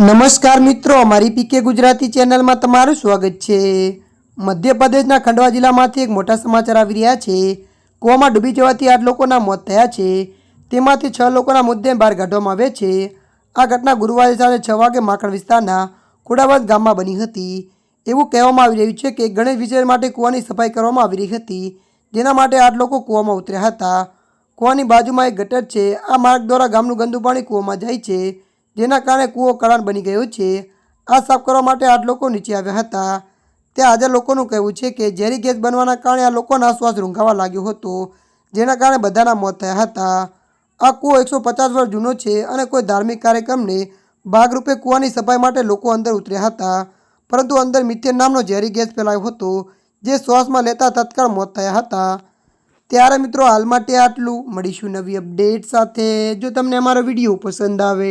નમસ્કાર મિત્રો, અમારી પીકે ગુજરાતી ચેનલમાં તમારું સ્વાગત છે. મધ્યપ્રદેશના ખંડવા જિલ્લામાંથી એક મોટા સમાચાર આવી રહ્યા છે. કૂવામાં ડૂબી જવાથી આઠ લોકોના મોત થયા છે. તેમાંથી છ લોકોના મુદ્દે બહાર કાઢવામાં આવ્યા છે. આ ઘટના ગુરુવારે સાંજે છ વાગે માખણ વિસ્તારના ખોડાવત ગામમાં બની હતી. એવું કહેવામાં આવી રહ્યું છે કે ગણેશ વિજય માટે કૂવાની સફાઈ કરવામાં આવી રહી હતી. જેના માટે આઠ લોકો કૂવામાં ઉતર્યા હતા. કૂવાની બાજુમાં એક ગટર છે. આ માર્ગ દ્વારા ગામનું ગંદુ પાણી કૂવામાં જાય છે. જેના કારણે કૂવો કરાણ બની ગયો છે. આ સાફ કરવા માટે આઠ લોકો નીચે આવ્યા હતા. ત્યાં હાજર લોકોનું કહેવું છે કે ઝેરી ગેસ બનવાના કારણે આ લોકોના શ્વાસ રૂંઘાવા લાગ્યો હતો, જેના કારણે બધાના મોત થયા હતા. આ કૂવો એકસો પચાસ વર્ષ જૂનો છે અને કોઈ ધાર્મિક કાર્યક્રમને ભાગરૂપે કૂવાની સફાઈ માટે લોકો અંદર ઉતર્યા હતા. પરંતુ અંદર મિથેન નામનો ઝેરી ગેસ ફેલાયો હતો, જે શ્વાસમાં લેતા તત્કાળ મોત થયા હતા. ત્યારે મિત્રો હાલ માટે આટલું. મળીશું નવી અપડેટ સાથે. જો તમને અમારો વીડિયો પસંદ આવે